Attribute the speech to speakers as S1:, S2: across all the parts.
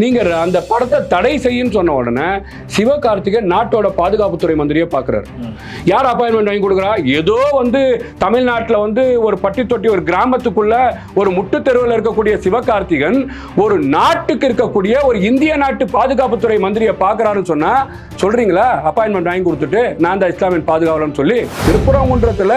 S1: நீங்க அந்த படத்தை தடை செய்யும் சொன்ன உடனே சிவகார்த்திகேயன் நாட்டோட பாதுகாப்புத்துறை மந்திரியை பார்க்குறாரு யார் அப்பாயின்மெண்ட் வாங்கி கொடுக்குறா? ஏதோ வந்து தமிழ்நாட்டில் வந்து ஒரு பட்டி தொட்டி ஒரு கிராமத்துக்குள்ள ஒரு முட்டு தெருவில் இருக்கக்கூடிய சிவகார்த்திகன் ஒரு நாட்டுக்கு இருக்கக்கூடிய ஒரு இந்திய நாட்டு பாதுகாப்புத்துறை மந்திரியை பார்க்குறாருன்னு சொன்னா சொல்றீங்களா? அப்பாயின்மெண்ட் வாங்கி கொடுத்துட்டு நான் தான் இஸ்லாமியன் பாதுகாவலன்னு சொல்லி திருப்புறங்குன்றத்தில்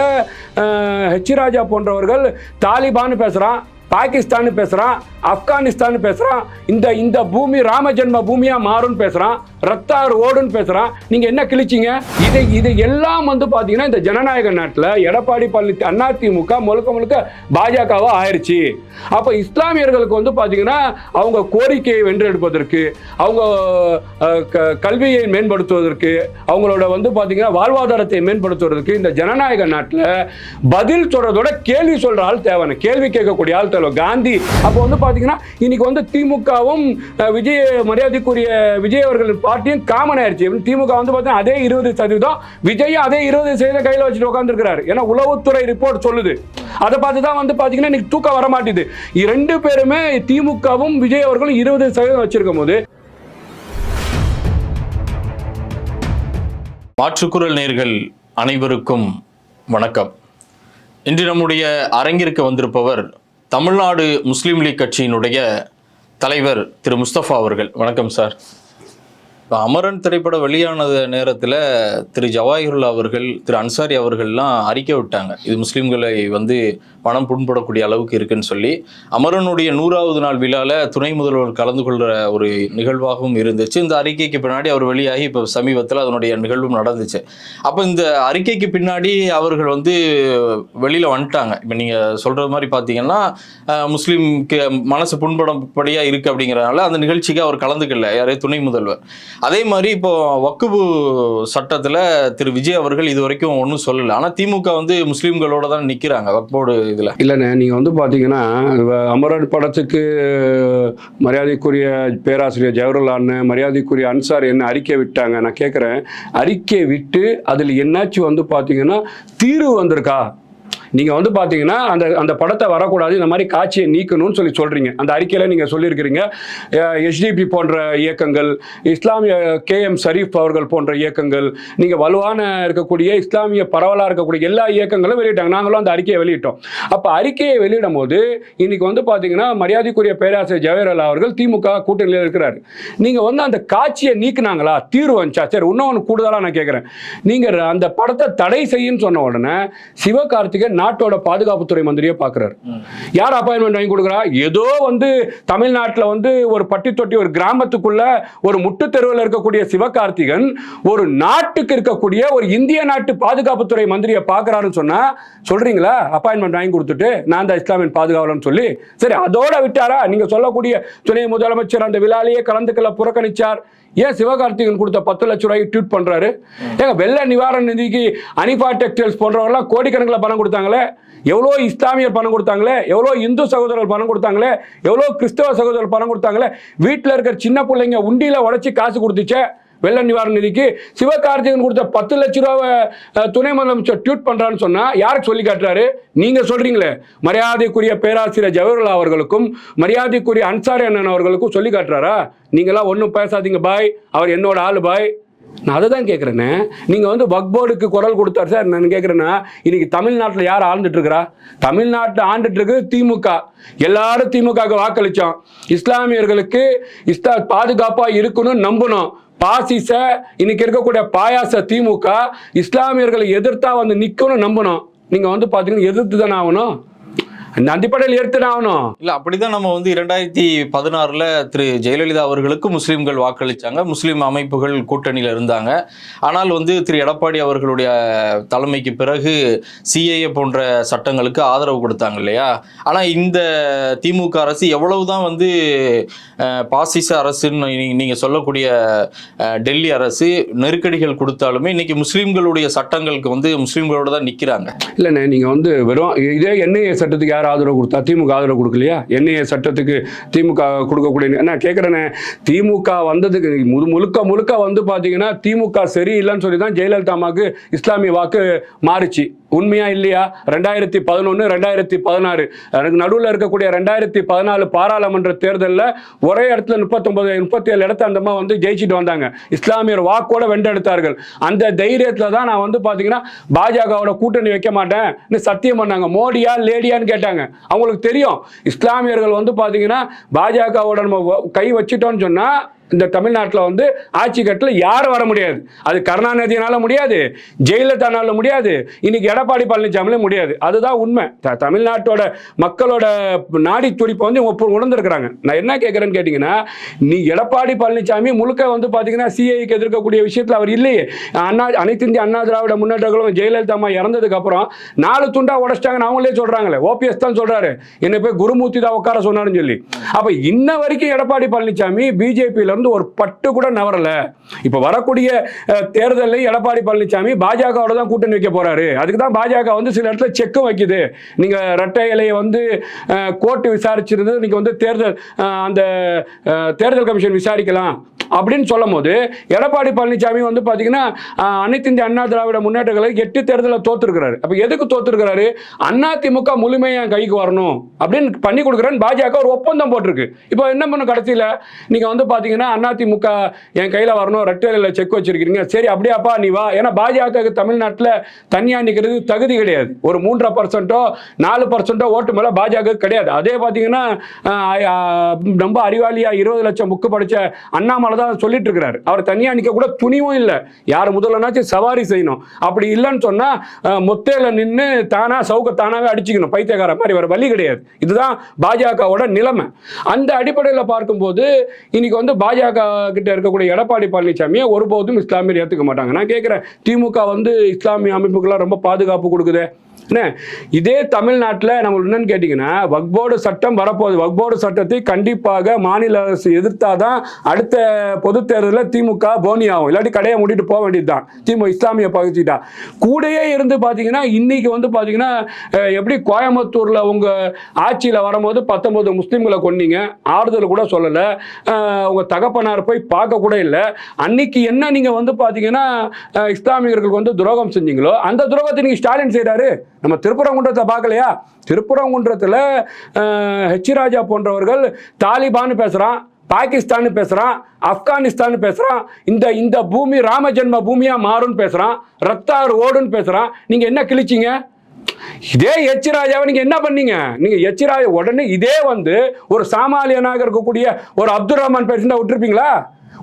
S1: ஹெச் ராஜா போன்றவர்கள் தாலிபான்னு பேசுறான். பாகிஸ்தான் பேசுகிறான் ஆப்கானிஸ்தான் பேசுகிறான் இந்த இந்த பூமி ராம ஜென்ம பூமியா மாறும்னு பேசுகிறான் ரத்தார் ஓடுன்னு பேசுறான். நீங்க என்ன கிழிச்சீங்க? இது இது எல்லாம் வந்து பார்த்தீங்கன்னா இந்த ஜனநாயக நாட்டில் எடப்பாடி பழனிசாமி அதிமுக முழுக்க முழுக்க பாஜகவா ஆயிருச்சு. அப்போ இஸ்லாமியர்களுக்கு வந்து பார்த்தீங்கன்னா அவங்க கோரிக்கையை வென்றெடுப்பதற்கு அவங்க க- கல்வியை மேம்படுத்துவதற்கு அவங்களோட வந்து பார்த்தீங்கன்னா வாழ்வாதாரத்தை மேம்படுத்துவதற்கு இந்த ஜனநாயக நாட்டில் பதில் சொல்கிறதோட கேள்வி சொல்கிற ஆள் தேவை கேள்வி கேட்கக்கூடிய ஆள் தலைவர் காந்தி. அப்போ வந்து பாத்தீங்கன்னா இன்னைக்கு வந்து திமுகவும் விஜய் மரியாதைக்குரிய விஜய் அவர்கள் பார்ட்டியும் காமன் ஆயிடுச்சு திமுக வந்து பார்த்தீங்கன்னா அதே இருபது சதவீதம் விஜயும் அதே இருபது சதவீதம் கையில் வச்சுட்டு உட்காந்துருக்கிறாரு ஏன்னா உளவுத்துறை ரிப்போர்ட் சொல்லுது. அதை பார்த்து தான் வந்து பார்த்தீங்கன்னா இன்னைக்கு தூக்கம் வர மாட்டேது ரெண்டு பேருமே திமுகவும் விஜய் அவர்களும் இருபது சதவீதம் வச்சிருக்கும் போது
S2: மாற்றுக்குரல் நேர்கள் அனைவருக்கும் வணக்கம். இன்று நம்முடைய அரங்கிற்கு வந்திருப்பவர் தமிழ்நாடு முஸ்லீம் லீக் கட்சியினுடைய தலைவர் திரு முஸ்தபா அவர்கள். வணக்கம் சார். இப்போ அமரன் திரைப்படம் வெளியான நேரத்தில் திரு ஜவாஹிருல்லா அவர்கள் திரு அன்சாரி அவர்கள்லாம் அறிக்கை விட்டாங்க. இது முஸ்லீம்களை வந்து பணம் புண்படக்கூடிய அளவுக்கு இருக்குன்னு சொல்லி. அமரனுடைய நூறாவது நாள் விழாவில் துணை முதல்வர் கலந்து கொள்கிற ஒரு நிகழ்வாகவும் இருந்துச்சு. இந்த அறிக்கைக்கு பின்னாடி அவர் வெளியாகி இப்போ சமீபத்தில் அதனுடைய நிகழ்வும் நடந்துச்சு. அப்போ இந்த அறிக்கைக்கு பின்னாடி அவர்கள் வந்து வெளியில் வந்துட்டாங்க. இப்போ நீங்கள் சொல்கிறது மாதிரி பார்த்தீங்கன்னா முஸ்லீம்க்கு மனசு புண்படப்படியாக இருக்குது அப்படிங்கிறனால அந்த நிகழ்ச்சிக்கு அவர் கலந்துக்கல. யாரே? துணை முதல்வர். அதே மாதிரி இப்போ வக்குபு சட்டத்தில் திரு விஜய் அவர்கள் இது வரைக்கும் ஒன்றும் சொல்லலை. ஆனால் திமுக வந்து முஸ்லீம்களோட தான் நிற்கிறாங்க வக்போர்டு இதில்.
S1: இல்லைண்ணே நீங்கள் வந்து பார்த்தீங்கன்னா இவ- அமரன் படத்துக்கு மரியாதைக்குரிய பேராசிரியர் ஜவஹர்லால் அண்ணன் மரியாதைக்குரிய அன்சார் என்ன அறிக்கை விட்டாங்க நான் கேட்குறேன் அறிக்கை விட்டு அதில் என்னாச்சு வந்து பார்த்தீங்கன்னா தீர்வு வந்திருக்கா? நீங்கள் வந்து பார்த்தீங்கன்னா அந்த அந்த படத்தை வரக்கூடாது இந்த மாதிரி காட்சியை நீக்கணும்னு சொல்லி சொல்கிறீங்க அந்த அறிக்கையில் நீங்கள் சொல்லியிருக்கிறீங்க. எஸ்டிபி போன்ற இயக்கங்கள் இஸ்லாமிய கே எம் ஷரீஃப் அவர்கள் போன்ற இயக்கங்கள் நீங்கள் வலுவான இருக்கக்கூடிய இஸ்லாமிய பரவலாக இருக்கக்கூடிய எல்லா இயக்கங்களும் வெளியிட்டாங்க. நாங்களும் அந்த அறிக்கையை வெளியிட்டோம். அப்போ அறிக்கையை வெளியிடும் போது இன்னைக்கு வந்து பார்த்தீங்கன்னா மரியாதைக்குரிய பேராசிரியர் ஜவஹர்லால் அவர்கள் திமுக கூட்டணியில் இருக்கிறார். நீங்கள் வந்து அந்த காட்சியை நீக்குனாங்களா? தீர்வு வந்துச்சா? சரி இன்னும் ஒன்று கூடுதலாக நான் கேட்குறேன் நீங்கள் அந்த படத்தை தடை செய்யுன்னு சொன்ன உடனே சிவகார்த்திகன் நாட்டோட பாதுகாப்புத்துறை மந்திரியை பார்க்குறாரு. யார் அப்பாயின்மெண்ட் வாங்கி கொடுக்குறா? ஏதோ வந்து தமிழ்நாட்டில் வந்து ஒரு பட்டி தொட்டி ஒரு கிராமத்துக்குள்ள ஒரு முட்டு தெருவில் இருக்கக்கூடிய சிவகார்த்திகன் ஒரு நாட்டுக்கு இருக்கக்கூடிய ஒரு இந்திய நாட்டு பாதுகாப்புத்துறை மந்திரியை பார்க்குறாருன்னு சொன்னா சொல்றீங்களா? அப்பாயின்மெண்ட் வாங்கி கொடுத்துட்டு நான் தான் இஸ்லாமியன் பாதுகாவலன்னு சொல்லி. சரி அதோட விட்டாரா? நீங்க சொல்லக்கூடிய துணை முதலமைச்சர் அந்த விழாலேயே கலந்துக்கல புறக்கணிச்சார். ஏன் சிவகார்த்திகன் கொடுத்த பத்து லட்ச ரூபாய் ட்வீட் பண்றாரு? ஏங்க வெள்ள நிவாரண நிதிக்கு அனிஃபா டெக்ஸ்டைல்ஸ் போன்றவர்கள்லாம் கோடிக்கணக்கில் பணம் கொடுத்தாங்களே? எவ்வளோ இஸ்லாமியர் பணம் கொடுத்தாங்களே? எவ்வளோ இந்து சகோதரர்கள் பணம் கொடுத்தாங்களே? எவ்வளோ கிறிஸ்தவ சகோதரர் பணம் கொடுத்தாங்களே? வீட்டில் இருக்கிற சின்ன பிள்ளைங்க உண்டியில் உடச்சி காசு கொடுத்துச்சே? வெள்ள நிவாரண நிதிக்கு சிவகார்த்திகன் கொடுத்த பத்து லட்ச ரூபாவை துணை முதலமைச்சர் ட்வீட் பண்றான்னு சொன்னா யாருக்கு சொல்லி காட்டுறாரு? நீங்க சொல்றீங்களே. மரியாதைக்குரிய பேராசிரியர் ஜவஹர்லால் அவர்களுக்கும் மரியாதைக்குரிய அன்சாரி அண்ணன் அவர்களுக்கும் சொல்லி காட்டுறாரா? நீங்களாம் ஒன்றும் பேசாதீங்க பாய். அவர் என்னோட ஆளு பாய். நான் அதை தான் கேட்குறேனே நீங்கள் வந்து வக் போர்டுக்கு குரல் கொடுத்தாரு சார். நான் கேட்குறேன்னா இன்னைக்கு தமிழ்நாட்டில் யார் ஆண்டுட்டு தமிழ்நாட்டில் ஆண்டுட்டு திமுக. எல்லாரும் திமுகவுக்கு வாக்களித்தோம் இஸ்லாமியர்களுக்கு இஸ்லா பாதுகாப்பாக இருக்கணும்னு நம்பணும். பாசிச இன்னைக்கு இருக்கக்கூடிய பாயாச திமுக இஸ்லாமியர்களை எதிர்த்தா வந்து நிற்கணும் நம்பணும். நீங்கள் வந்து பார்த்தீங்கன்னா எதிர்த்து தானே ஆகணும். அந்த அடிப்படையில் எடுத்து தான் ஆகணும்.
S2: இல்ல அப்படிதான் நம்ம வந்து இரண்டாயிரத்தி பதினாறுல திரு ஜெயலலிதா அவர்களுக்கு முஸ்லிம்கள் வாக்களிச்சாங்க. முஸ்லிம் அமைப்புகள் கூட்டணியில இருந்தாங்க. ஆனால் வந்து திரு எடப்பாடி அவர்களுடைய தலைமைக்கு பிறகு சிஏஏ போன்ற சட்டங்களுக்கு ஆதரவு கொடுத்தாங்க இல்லையா? ஆனா இந்த திமுக அரசு எவ்வளவுதான் வந்து பாசிச அரசுன்னு நீ- நீங்க சொல்லக்கூடிய டெல்லி அரசு நெருக்கடிகள் கொடுத்தாலுமே இன்னைக்கு முஸ்லிம்களுடைய சட்டங்களுக்கு வந்து முஸ்லிம்களோட தான் நிக்கிறாங்க.
S1: இல்லைண்ணே நீங்கள் வந்து வெறும் இதே என்ஐஏ சட்டத்துக்கு யார் ஆதரவு கொடுத்தா திமுக ஆதரவு கொடுக்கலையா? என்ஐஏ சட்டத்துக்கு திமுக கொடுக்கக்கூடிய நான் கேட்குறேனே திமுக வந்ததுக்கு முழு முழுக்க முழுக்க வந்து பார்த்தீங்கன்னா திமுக சரியில்லைன்னு சொல்லி தான் ஜெயலலிதா அம்மாவுக்கு இஸ்லாமிய வாக்கு மாறுச்சு. உண்மையா இல்லையா? ரெண்டாயிரத்தி பதினொன்று ரெண்டாயிரத்தி பதினாறு. எனக்கு நடுவில் இருக்கக்கூடிய ரெண்டாயிரத்தி பதினாலு பாராளுமன்ற தேர்தலில் ஒரே இடத்துல முப்பத்தொன்பது முப்பத்தி ஏழு இடத்த அந்த அம்மா வந்து ஜெயிச்சுட்டு வந்தாங்க. இஸ்லாமியர் வாக்கோட வென்றெடுத்தார்கள். அந்த தைரியத்தில் தான் நான் வந்து பார்த்தீங்கன்னா பாஜகவோட கூட்டணி வைக்க மாட்டேன். சத்தியம் பண்ணாங்க. மோடியா லேடியான்னு கேட்டாங்க. அவங்களுக்கு தெரியும். இஸ்லாமியர்கள் வந்து பார்த்தீங்கன்னா பாஜகவோட நம்ம வ- கை வச்சிட்டோம்னு சொன்னால் இந்த தமிழ்நாட்டில் வந்து ஆட்சி கட்டில் யாரும் வர முடியாது? அது கருணாநிதினால முடியாது ஜெயலலிதானால முடியாது இன்னைக்கு எடப்பாடி பழனிசாமிலும் முடியாது. அதுதான் உண்மை. த- தமிழ்நாட்டோட மக்களோட நாடி துடிப்பை வந்து ஒப்பு இப்போ நான் என்ன கேட்குறேன்னு கேட்டிங்கன்னா நீ எடப்பாடி பழனிசாமி முழுக்க வந்து பார்த்தீங்கன்னா சிஐக்கு எதிர்க்கக்கூடிய விஷயத்தில் அவர் இல்லையே. அண்ணா அனைத்து இந்திய அண்ணா திராவிட முன்னேற்றங்களும் ஜெயலலிதா அம்மா இறந்ததுக்கு அப்புறம் நாலு துண்டா உடைச்சிட்டாங்கன்னு அவங்களே சொல்கிறாங்களே ஓபிஎஸ் தான் சொல்கிறாரு என்ன போய் குருமூர்த்தி தான் உட்கார சொன்னார்னு சொல்லி. அப்போ இன்ன வரைக்கும் எடப்பாடி பழனிசாமி பிஜேபியில தொடர்ந்து ஒரு பட்டு கூட நவரல இப்ப வரக்கூடிய தேர்தலில் எடப்பாடி பழனிசாமி பாஜகவோட தான் கூட்டணி வைக்க போறாரு. அதுக்கு தான் பாஜக வந்து சில இடத்துல செக்கும் வைக்குது. நீங்க ரெட்டை இலையை வந்து கோர்ட்டு விசாரிச்சிருந்து நீங்க வந்து தேர்தல் அந்த தேர்தல் கமிஷன் விசாரிக்கலாம் அப்படின்னு சொல்லும் போது எடப்பாடி பழனிசாமி வந்து பார்த்தீங்கன்னா அனைத்து இந்திய அண்ணா திராவிட முன்னேற்றங்களை எட்டு தேர்தலில் தோத்துருக்கிறாரு. அப்போ எதுக்கு தோத்துருக்கிறாரு? அதிமுக முழுமையாக கைக்கு வரணும் அப்படின்னு பண்ணி கொடுக்குறேன்னு பாஜக ஒரு ஒப்பந்தம் போட்டிருக்கு. இப்போ என்ன பண்ணும் கடைசியில்? நீங்கள் வந்து பார்த்தீங்கன்னா அதிமுக என் கையில் வரணும்? ரெட்டையில் செக் வச்சிருக்கீங்க சரி அப்படியாப்பா நீ வா. ஏன்னா பாஜக தமிழ்நாட்டில் தனியாக நிற்கிறது தகுதி கிடையாது. ஒரு மூன்றரை பர்சன்ட்டோ நாலு பர்சன்ட்டோ ஓட்டு மேலே பாஜக கிடையாது. அதே பார்த்தீங்கன்னா ரொம்ப அறிவாளியா இருபது லட்சம் புக்கு படிச்ச அண்ணாமலை தான் சொல்லிட்டு இருக்கிறாரு. அவர் தனியாக நிற்க கூட துணிவும் இல்லை. யார் முதல்லனாச்சும் சவாரி செய்யணும். அப்படி இல்லைன்னு சொன்னா மொத்தையில் நின்று தானா சவுக்க தானாகவே அடிச்சுக்கணும். பைத்தியக்கார மாதிரி வேற வழி கிடையாது. இதுதான் பாஜகவோட நிலைமை. அந்த அடிப்படையில் பார்க்கும்போது இன்னைக்கு வந்து பாஜக கிட்ட இருக்கக்கூடிய எடப்பாடி பழனிசாமியை ஒருபோதும் இஸ்லாமியர் ஏற்றுக்க மாட்டாங்க. நான் கேட்குறேன் திமுக வந்து இஸ்லாமிய அமைப்புக்கெல்லாம் ரொம்ப பாதுகாப்பு கொடுக்குது. என்ன? இதே தமிழ்நாட்டில் நம்ம என்னன்னு கேட்டிங்கன்னா வக்போர்டு சட்டம் வரப்போகுது. வக்போர்டு சட்டத்தை கண்டிப்பாக மாநில அரசு எதிர்த்தாதான் அடுத்த பொது தேர்தலில் திமுக போனி ஆகும். இல்லாட்டி கடையை மூடிட்டு போக வேண்டியது தான் திமுக இஸ்லாமிய பகுதிட்டா கூடயே இருந்து பார்த்தீங்கன்னா இன்னைக்கு வந்து பார்த்தீங்கன்னா எப்படி கோயம்புத்தூரில் உங்கள் ஆட்சியில் வரும்போது பத்தொன்பது முஸ்லீம்களை கொன்னீங்க. ஆறுதல் கூட சொல்லலை. உங்கள் தகப்பனார் போய் பார்க்க கூட இல்லை. அன்னைக்கு என்ன நீங்கள் வந்து பார்த்தீங்கன்னா இஸ்லாமியர்களுக்கு வந்து துரோகம் செஞ்சீங்களோ அந்த துரோகத்தை நீங்கள் ஸ்டாலின் செய்கிறாரு நம்ம திருப்பரங்குன்றத்தை பார்க்கலையா? திருப்பரங்குன்றத்தில் ஹெச் ராஜா போன்றவர்கள் தாலிபான் பேசுகிறான் பாகிஸ்தான் பேசுகிறான் ஆப்கானிஸ்தான் பேசுகிறான் இந்த இந்த பூமி ராம ஜென்ம பூமியாக மாறும்னு பேசுகிறான் ரத்தார் ஓடுன்னு பேசுகிறான் நீங்கள் என்ன கிழிச்சிங்க? இதே எச் ராஜாவை நீங்க என்ன பண்ணீங்க? நீங்க எச் ராஜா உடனே இதே வந்து ஒரு சாமானியனாக இருக்கக்கூடிய ஒரு அப்துல் ரஹ்மான் பேசியிருந்தா விட்டுருப்பீங்களா?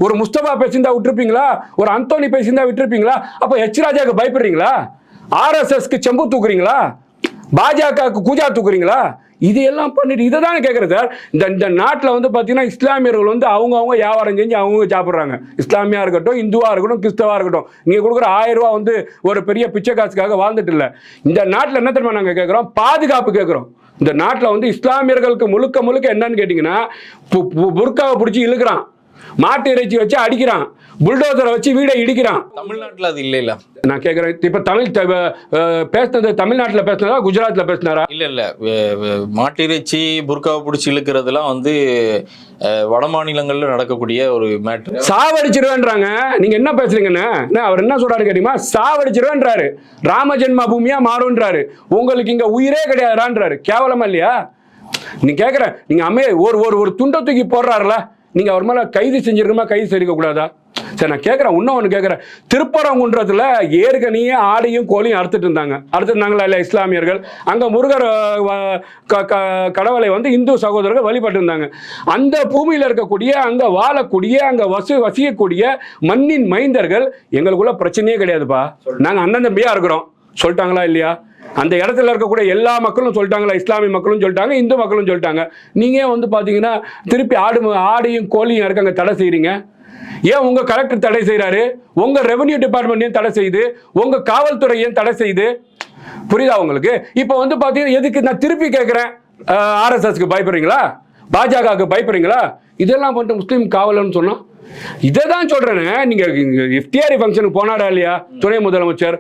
S1: ஒரு முஸ்தபா பேசியிருந்தா விட்டுருப்பீங்களா? ஒரு அந்தோனி பேசியிருந்தா விட்டுருப்பீங்களா? அப்போ எச் ராஜாவுக்கு பயப்படுறீங்களா? ஆர்எஸ்எஸ்க்கு செம்பு தூக்குறீங்களா? பாஜகவுக்கு கூஜா தூக்குறீங்களா? இது எல்லாம் பண்ணிட்டு இதை தானே கேட்குறது சார்? இந்த இந்த நாட்டில் வந்து பார்த்தீங்கன்னா இஸ்லாமியர்கள் வந்து அவங்கவுங்க வியாபாரம் செஞ்சு அவங்க சாப்பிட்றாங்க. இஸ்லாமியாக இருக்கட்டும் இந்துவாக இருக்கட்டும் கிறிஸ்தவாக இருக்கட்டும். நீங்கள் கொடுக்குற ஆயிரம் ரூபா வந்து ஒரு பெரிய பிச்சை காசுக்காக வாழ்ந்துட்டு இல்லை. இந்த நாட்டில் என்ன தெரியுமா நாங்கள் கேட்குறோம் பாதுகாப்பு கேட்குறோம் இந்த நாட்டில் வந்து இஸ்லாமியர்களுக்கு முழுக்க முழுக்க என்னன்னு கேட்டிங்கன்னா பு- பு- புர்காவை பிடிச்சி இழுக்கிறான். மாட்டு இறைச்சி வச்சு அடிக்கிறான். புல்டோசரை வச்சு வீடை இடிக்கிறான்.
S2: தமிழ்நாட்டுல அது இல்ல இல்ல
S1: நான் கேட்குறேன் இப்போ தமிழ் பேசுனது தமிழ்நாட்டில் பேசுனதா குஜராத்தில் பேசினாரா?
S2: இல்ல இல்ல. மாட்டிறைச்சி புர்காவை பிடிச்சி இழுக்கிறதுலாம் வந்து வட மாநிலங்கள்ல நடக்கக்கூடிய ஒரு மேட்ரு
S1: சாவடிச்சிருவேன்றாங்க. நீங்க என்ன பேசுறீங்கன்னு? அவர் என்ன சொல்றாரு கேட்டீங்களா சாவடிச்சிருவேன்றாரு. ராம ஜென்ம பூமியா மாறுன்றாரு உங்களுக்கு இங்க உயிரே கிடையாதுறான்றாரு கேவலமா இல்லையா? நீ கேக்குற நீங்க அம்மே ஒரு ஒரு ஒரு துண்டை தூக்கி போடுறாருல. நீங்க அவர் மேல கைது செஞ்சிருக்கமா கைது செய்திருக்க கூடாதா சரி நான் கேட்குறேன் இன்னும் ஒன்று கேட்குறேன் திருப்பரங்குன்றத்தில் ஏற்கனவே ஆடையும் கோழியும் அறுத்துட்டு இருந்தாங்க. அறுத்துருந்தாங்களா இல்லை இஸ்லாமியர்கள்? அங்கே முருகர் க- க- கடவுளை வந்து இந்து சகோதரர்கள் வழிபட்டு இருந்தாங்க. அந்த பூமியில் இருக்கக்கூடிய அங்கே வாழக்கூடிய அங்கே வசி வசிக்கக்கூடிய மண்ணின் மைந்தர்கள் எங்களுக்குள்ள பிரச்சனையே கிடையாதுப்பா. நாங்கள் அண்ணன் தம்பியாக இருக்கிறோம். சொல்லிட்டாங்களா இல்லையா? அந்த இடத்துல இருக்கக்கூடிய எல்லா மக்களும் சொல்லிட்டாங்களா இஸ்லாமிய மக்களும் சொல்லிட்டாங்க இந்து மக்களும் சொல்லிட்டாங்க. நீங்கள் வந்து பார்த்தீங்கன்னா திருப்பி ஆடு ஆடையும் கோழியும் இருக்காங்க தடை செய்கிறீங்க ஏன் உங்கள் கலெக்டர் தடை செய்கிறாரு உங்கள் ரெவன்யூ டிபார்ட்மெண்ட் ஏன் தடை செய்யுது உங்கள் காவல்துறை ஏன் தடை செய்யுது புரியுதா உங்களுக்கு? இப்போ வந்து பார்த்தீங்கன்னா எதுக்கு நான் திருப்பி கேட்குறேன் ஆர்எஸ்எஸ்க்கு பயப்படுறீங்களா? பாஜகவுக்கு பயப்படுறீங்களா? இதெல்லாம் பண்ணிட்டு முஸ்லீம் காவலன்னு சொன்னால் இதை தான் சொல்கிறேன்னு நீங்கள் எஃப்டிஆர் ஃபங்க்ஷனுக்கு போனாரா இல்லையா? துணை முதலமைச்சர்.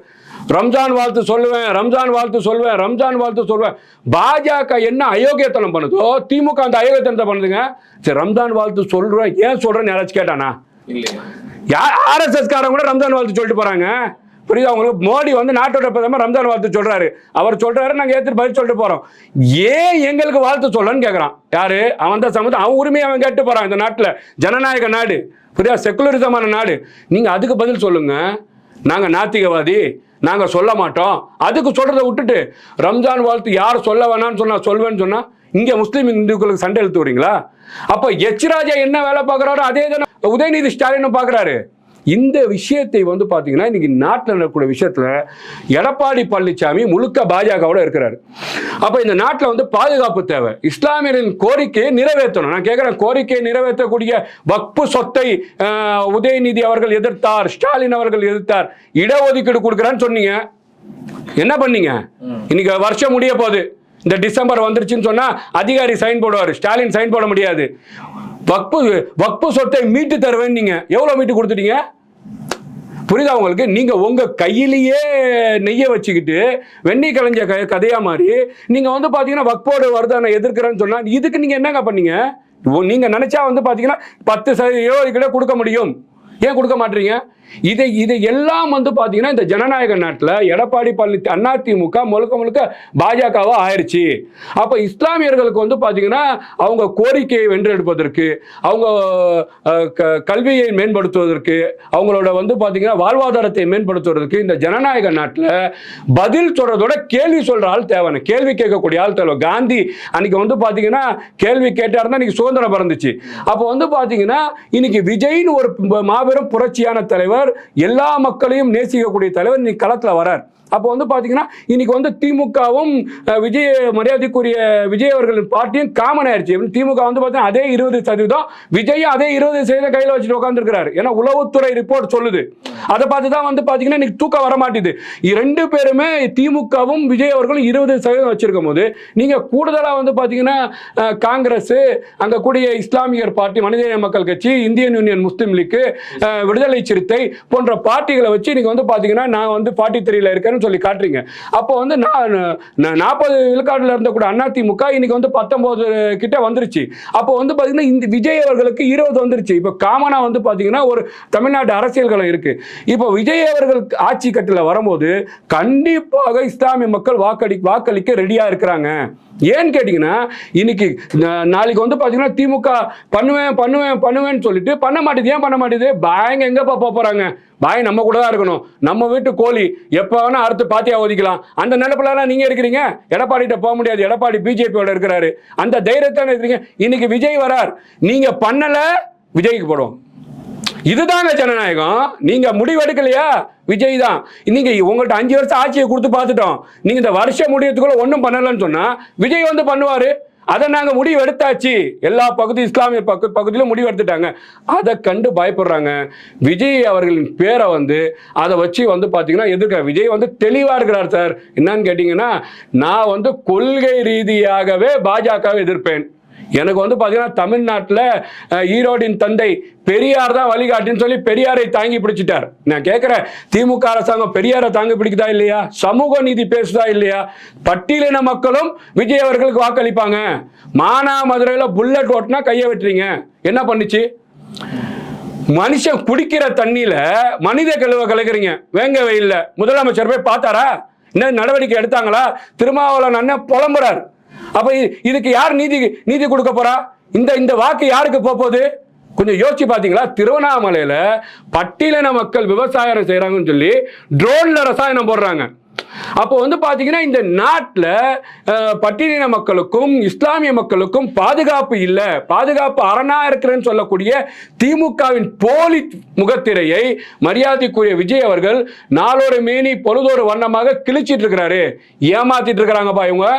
S1: ரம்ஜான் வாழ்த்து சொல்லுவேன் ரம்ஜான் வாழ்த்து சொல்லுவேன் ரம்ஜான் வாழ்த்து சொல்லுவேன். பாஜக என்ன அயோக்கியத்தனம் பண்ணுதோ திமுக அந்த அயோக்கியத்தனத்தை பண்ணுதுங்க. சரி ரம்ஜான் வாழ்த்து சொல்றேன். ஏன் சொல்றேன்னு யாராச்சும் கேட்டானா? யார் ஆர்எஸ்எஸ் காரங்க கூட ரம்ஜான் வாழ்த்து சொல்லிட்டு போறாங்க. புரியுதா? உங்களுக்கு மோடி வந்து நாட்டோட பிரதமர் ரம்ஜான் வாழ்த்து சொல்றாரு. அவர் சொல்றாரு நாங்க ஏத்துட்டு பதில் சொல்லிட்டு போறோம். ஏன் எங்களுக்கு வாழ்த்து சொல்லன்னு கேக்குறான். யாரு? அவன் தான் சமூகம் அவன் உரிமையை அவன் கேட்டு போறான் இந்த நாட்டுல. ஜனநாயக நாடு. புரியுதா? செக்குலரிசமான நாடு. நீங்க அதுக்கு பதில் சொல்லுங்க. நாங்க நாத்திகவாதி. நாங்க சொல்ல மாட்டோம். அதுக்கு சொல்றதை விட்டுட்டு ரம்ஜான் வாழ்த்து யார் சொல்ல வேணாம்னு சொன்னா சொல்வேன்னு சொன்னா இங்க முஸ்லீம் இந்துக்களுக்கு சண்டை எழுத்து வரீங்களா அப்ப எச் ராஜா என்ன வேலை பார்க்குறாரோ அதே தானே. உதயநிதி ஸ்டாலின் பார்க்குறாரு. இந்த விஷயத்தை வந்து பார்த்தீங்கன்னா இன்னைக்கு நாட்டில் நடக்கக்கூடிய விஷயத்துல எடப்பாடி பழனிசாமி முழுக்க பாஜகவோட இருக்கிறாரு. அப்போ இந்த நாட்டில் வந்து பாதுகாப்பு தேவை. இஸ்லாமியரின் கோரிக்கையை நிறைவேற்றணும். நான் கேட்குறேன் கோரிக்கையை நிறைவேற்றக்கூடிய வக்பு சொத்தை உதயநிதி அவர்கள் எதிர்த்தார் ஸ்டாலின் அவர்கள் எதிர்த்தார். இடஒதுக்கீடு கொடுக்குறேன்னு சொன்னீங்க. என்ன பண்ணீங்க? இன்னைக்கு வருஷம் முடிய போகுது. இந்த டிசம்பர் வந்துருச்சுன்னு சொன்னா அதிகாரி சைன் போடுவார். ஸ்டாலின் சைன் போட முடியாது. வக்பு வக்பு சொத்தை மீட்டு தருவேன் நீங்க எவ்வளவு மீட்டு கொடுத்துட்டீங்க? புரியுதா உங்களுக்கு? நீங்க உங்க கையிலேயே நெய்ய வச்சுக்கிட்டு வெண்ணி கலைஞ்ச க கதையா மாதிரி நீங்க வந்து பாத்தீங்கன்னா வக்போடு வருதான எதிர்க்கிறேன்னு சொன்னா இதுக்கு நீங்க என்னங்க பண்ணீங்க? நீங்கள் நீங்க நினைச்சா வந்து பாத்தீங்கன்னா பத்து சதவீதம் கிட்ட கொடுக்க முடியும். ஏன் கொடுக்க மாட்டீங்க? இதை இதை எல்லாம் வந்து பாத்தீங்கன்னா இந்த ஜனநாயக நாட்டில் எடப்பாடி பழனி அதிமுக முழுக்க முழுக்க பாஜகவாக ஆயிருச்சு. அப்போ இஸ்லாமியர்களுக்கு வந்து பாத்தீங்கன்னா அவங்க கோரிக்கையை வென்றெடுப்பதற்கு அவங்க கல்வியை மேம்படுத்துவதற்கு அவங்களோட வந்து பாத்தீங்கன்னா வாழ்வாதாரத்தை மேம்படுத்துவதற்கு இந்த ஜனநாயக நாட்டில் பதில் சொல்றதோட கேள்வி சொல்ற ஆள் தேவை. கேள்வி கேட்கக்கூடிய ஆள் தேவை. காந்தி அன்னைக்கு வந்து பாத்தீங்கன்னா கேள்வி கேட்டாருன்னா இன்னைக்கு சுதந்திரம் பிறந்துச்சு. அப்போ வந்து பாத்தீங்கன்னா இன்னைக்கு விஜய்னு ஒரு மாபெரும் புரட்சியான தலைவர் எல்லா மக்களையும் நேசிக்கக்கூடிய தலைவர் இன்னைக்கு களத்தில் வரார். அப்போ வந்து பார்த்தீங்கன்னா இன்னைக்கு வந்து திமுகவும் விஜய் மரியாதைக்குரிய விஜய் அவர்களின் பார்ட்டியும் காமன் ஆயிடுச்சு திமுக வந்து பார்த்தீங்கன்னா அதே இருபது சதவீதம் விஜயும் அதே இருபது சதவீதம் கையில் வச்சுட்டு உட்காந்துருக்கிறாரு ஏன்னா உளவுத்துறை ரிப்போர்ட் சொல்லுது. அதை பார்த்து தான் வந்து பார்த்தீங்கன்னா இன்னைக்கு தூக்கம் வர மாட்டேது ரெண்டு பேருமே திமுகவும் விஜய் அவர்களும் இருபது சதவீதம் வச்சிருக்கும் போது நீங்கள் கூடுதலாக வந்து பார்த்தீங்கன்னா காங்கிரஸ் அங்கே கூடிய இஸ்லாமியர் பார்ட்டி மனிதநேய மக்கள் கட்சி இந்தியன் யூனியன் முஸ்லீம் லீக் விடுதலை சிறுத்தை போன்ற பார்ட்டிகளை வச்சு நீங்க வந்து பார்த்தீங்கன்னா நான் வந்து பார்ட்டி த்ரீல இருக்கேன்னு சொல்லி காட்டுறீங்க. அப்போ வந்து நான் நாற்பது விழுக்காடுல இருந்த கூட அதிமுக இன்னைக்கு வந்து பத்தொன்பது கிட்ட வந்துருச்சு. அப்போ வந்து பாத்தீங்கன்னா இந்த விஜய் அவர்களுக்கு இருபது வந்துருச்சு. இப்போ காமனா வந்து பாத்தீங்கன்னா ஒரு தமிழ்நாட்டு அரசியல்களம் இருக்கு. இப்போ விஜய் அவர்கள் ஆட்சி கட்டில் வரும்போது கண்டிப்பாக இஸ்லாமிய மக்கள் வாக்களி வாக்களிக்க ரெடியா இருக்கிறாங்க. ஏன்னு கேட்டிங்கன்னா இன்னைக்கு நாளைக்கு வந்து பார்த்தீங்கன்னா திமுக பண்ணுவேன் பண்ணுவேன் பண்ணுவேன்னு சொல்லிட்டு பண்ண மாட்டேது. ஏன் பண்ண மாட்டேது? பயங்க எங்கேப்பா போக போகிறாங்க பாய் நம்ம கூட தான் இருக்கணும். நம்ம வீட்டு கோழி எப்போ வேணா அறுத்து பாத்தியா ஒதுக்கலாம் அந்த நிலப்புலலாம் நீங்கள் இருக்கிறீங்க? எடப்பாடிகிட்ட போக முடியாது. எடப்பாடி பிஜேபியோட இருக்கிறாரு. அந்த தைரியத்தான இருக்கிறீங்க. இன்னைக்கு விஜய் வரார். நீங்கள் பண்ணலை விஜய்க்கு போடுவோம். இதுதாங்க ஜனநாயகம். நீங்க முடிவெடுக்கலையா? விஜய் தான். நீங்க உங்கள்ட்ட அஞ்சு வருஷம் ஆட்சியை கொடுத்து பார்த்துட்டோம். நீங்க இந்த வருஷம் முடியறதுக்குள்ள ஒன்றும் பண்ணலன்னு சொன்னா விஜய் வந்து பண்ணுவாரு. அதை நாங்க முடிவு எடுத்தாச்சு எல்லா பகுதி இஸ்லாமிய பக்கு பகுதியிலும் முடிவு எடுத்துட்டாங்க அதை கண்டு பயப்படுறாங்க. விஜய் அவர்களின் பேரை வந்து அதை வச்சு வந்து பார்த்தீங்கன்னா எதிர்க்க விஜய் வந்து தெளிவாக இருக்கிறார் சார். என்னன்னு கேட்டிங்கன்னா நான் வந்து கொள்கை ரீதியாகவே பாஜகவை எதிர்ப்பேன். எனக்கு வந்து பார்த்தீங்கன்னா தமிழ்நாட்டில் ஈரோடின் தந்தை பெரியார் தான் வழிகாட்டின்னு சொல்லி பெரியாரை தாங்கி பிடிச்சிட்டார். நான் கேட்குறேன் திமுக அரசாங்கம் பெரியாரை தாங்கி பிடிக்குதா இல்லையா? சமூக நீதி பேசுதா இல்லையா? பட்டியலின மக்களும் விஜய் அவர்களுக்கு வாக்களிப்பாங்க. மானாமதுரையில் புல்லட் ஓட்டினா கையை வெட்டுறீங்க. என்ன பண்ணுச்சு? மனுஷன் குடிக்கிற தண்ணியில் மனித கழுவை கலக்குறீங்க. வேங்க வெயில்ல. முதலமைச்சர் போய் பார்த்தாரா? என்ன நடவடிக்கை எடுத்தாங்களா? திருமாவளவன் அண்ணன் புலம்புறார். அப்ப இ- இதுக்கு யார் நீதி நீதி கொடுக்க போறா? இந்த இந்த வாக்கு யாருக்கு போக போகுது? கொஞ்சம் யோசிச்சு பாத்தீங்களா? திருவண்ணாமலையில பட்டியலின மக்கள் விவசாயம் செய்கிறாங்கன்னு சொல்லி ட்ரோன்ல ரசாயனம் போடுறாங்க. அப்போ வந்து பாத்தீங்கன்னா இந்த நாட்டில் பட்டியலின மக்களுக்கும் இஸ்லாமிய மக்களுக்கும் பாதுகாப்பு இல்லை. பாதுகாப்பு அரணா இருக்கிறேன்னு சொல்லக்கூடிய திமுகவின் போலி முகத்திரையை மரியாதைக்குரிய விஜய் அவர்கள் நாளொரு மேனி பொழுதொரு வண்ணமாக கிழிச்சிட்டு இருக்கிறாரு. ஏமாத்திட்டு இருக்கிறாங்கப்பா இவங்க.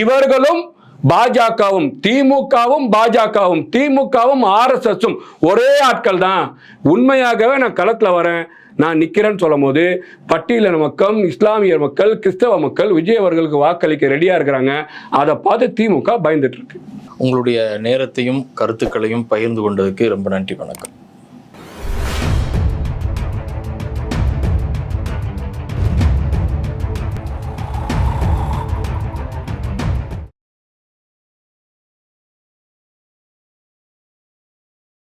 S1: இவர்களும் பாஜகவும் திமுகவும் பாஜகவும் திமுகவும் ஆர்எஸ்எஸும் ஒரே ஆட்கள் தான் உண்மையாகவே நான் களத்தில் வரேன். நான் நிற்கிறேன்னு சொல்லும் போது பட்டியலின மக்கள் இஸ்லாமியர் மக்கள் கிறிஸ்தவ மக்கள் விஜய் அவர்களுக்கு வாக்களிக்க ரெடியாக இருக்கிறாங்க. அதை பார்த்து திமுக பயந்துட்டு இருக்கு.
S2: உங்களுடைய நேரத்தையும் கருத்துக்களையும் பகிர்ந்து கொண்டதுக்கு ரொம்ப நன்றி வணக்கம்.